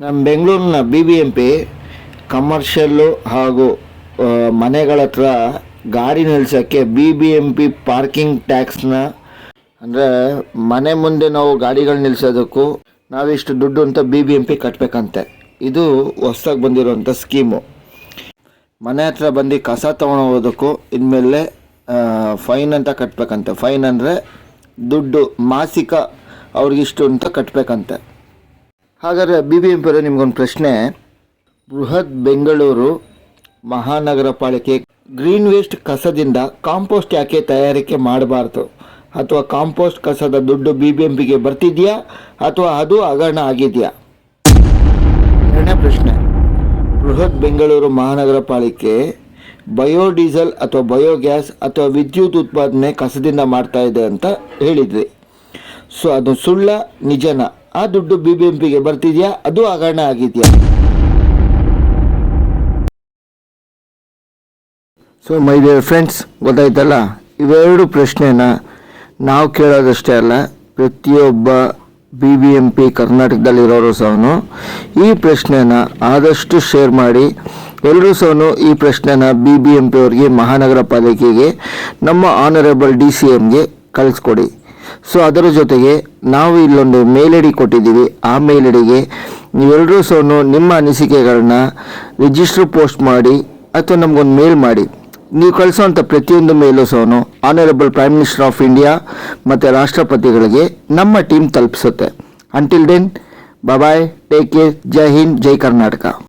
ನಮ್ಮ ಬೆಂಗಳೂರಿನ B B M P commercial ಹಾಗೂ ಮನೆಗಳ ಹತ್ರ ಗಾಡಿ ನಿಲ್ಸೋಕ್ಕೆ B B M P parking ಟ್ಯಾಕ್ಸ್ನ ಅಂದರೆ ಮನೆ ಮುಂದೆ ನಾವು ಗಾಡಿಗಳು ನಿಲ್ಸೋದಕ್ಕೂ ನಾವಿಷ್ಟು ದುಡ್ಡು ಅಂತ ಬಿ ಬಿ ಎಂ ಪಿ ಕಟ್ಟಬೇಕಂತೆ ಇದು ಹೊಸ್ದಾಗಿ ಬಂದಿರುವಂಥ ಸ್ಕೀಮು. ಮನೆ ಹತ್ರ ಬಂದು ಕಸ ತೊಗೊಂಡೋಗೋದಕ್ಕೂ ಇನ್ಮೇಲೆ ಫೈನ್ ಅಂತ ಕಟ್ಟಬೇಕಂತೆ ಫೈನ್ ಅಂದರೆ ದುಡ್ಡು, ಮಾಸಿಕ ಅವ್ರಿಗಿಷ್ಟು ಅಂತ ಕಟ್ಟಬೇಕಂತೆ ಹಾಗಾದರೆ ಬಿ ಬಿ ಎಂ ನಿಮ್ಗೊಂದು ಪ್ರಶ್ನೆ. ಬೃಹತ್ ಬೆಂಗಳೂರು ಮಹಾನಗರ ಪಾಲಿಕೆ ಗ್ರೀನ್ ವೇಸ್ಟ್ ಕಸದಿಂದ ಕಾಂಪೋಸ್ಟ್ ಯಾಕೆ ತಯಾರಿಕೆ ಮಾಡಬಾರ್ದು? ಅಥವಾ ಕಾಂಪೋಸ್ಟ್ ಕಸದ ದುಡ್ಡು ಬಿ ಬಿ ಎಂ ಪಿಗೆ ಬರ್ತಿದೆಯಾ? ಅಥವಾ ಅದು ಹಗರಣ ಆಗಿದೆಯಾ? ಎರಡನೇ ಪ್ರಶ್ನೆ. ಬೃಹತ್ ಬೆಂಗಳೂರು ಮಹಾನಗರ ಪಾಲಿಕೆ ಬಯೋಡೀಸೆಲ್ ಅಥವಾ ಬಯೋಗ್ಯಾಸ್ ಅಥವಾ ವಿದ್ಯುತ್ ಉತ್ಪಾದನೆ ಕಸದಿಂದ ಮಾಡ್ತಾ ಇದೆ ಅಂತ ಹೇಳಿದ್ವಿ ಸೊ, ಅದು ಸುಳ್ಳ, ನಿಜನ? ಆ ದುಡ್ಡು ಬಿ ಬಿ ಎಂ ಪಿಗೆ ಬರ್ತಿದ್ಯಾ? ಅದು ಹಗರಣ ಆಗಿದೆಯಾ? ಸೊ ಮೈ ಡಿಯರ್ ಫ್ರೆಂಡ್ಸ್ ಗೊತ್ತಾಯ್ತಲ್ಲ? ಇವೆರಡು ಪ್ರಶ್ನೆನ ನಾವು ಕೇಳೋದಷ್ಟೇ ಅಲ್ಲ, ಪ್ರತಿಯೊಬ್ಬ ಬಿ ಬಿ ಎಂ ಪಿ ಕರ್ನಾಟಕದಲ್ಲಿರೋರು ಸಹನು ಈ ಪ್ರಶ್ನೆನ ಆದಷ್ಟು ಶೇರ್ ಮಾಡಿ. ಎಲ್ಲರೂ ಸಹನು ಈ ಪ್ರಶ್ನೆನ ಬಿ ಬಿ ಎಂ ಪಿ ಅವರಿಗೆ ಮಹಾನಗರ ಪಾಲಿಕೆಗೆ, ನಮ್ಮ ಆನರೇಬಲ್ ಡಿ ಸಿ ಎಮ್ಗೆ ಕಳಿಸ್ಕೊಡಿ. ಸೊ ಅದರ ಜೊತೆಗೆ ನಾವು ಇಲ್ಲೊಂದು ಮೇಲ್ ಐ ಡಿ ಕೊಟ್ಟಿದ್ದೀವಿ. ಆ ಮೇಲ್ ಐ ಡಿಗೆ ನೀವೆಲ್ಲರೂ ಸಹ ನಿಮ್ಮ ಅನಿಸಿಕೆಗಳನ್ನ ರಿಜಿಸ್ಟರ್ ಪೋಸ್ಟ್ ಮಾಡಿ ಅಥವಾ ನಮಗೊಂದು ಮೇಲ್ ಮಾಡಿ. ನೀವು ಕಳಿಸುವಂಥ ಪ್ರತಿಯೊಂದು ಮೇಲೂ Sonu honourable prime minister of India ಮತ್ತು ರಾಷ್ಟ್ರಪತಿಗಳಿಗೆ ನಮ್ಮ team ತಲುಪಿಸುತ್ತೆ. Until then bye take care ಜೈ ಹಿಂದ್ ಜೈ ಕರ್ನಾಟಕ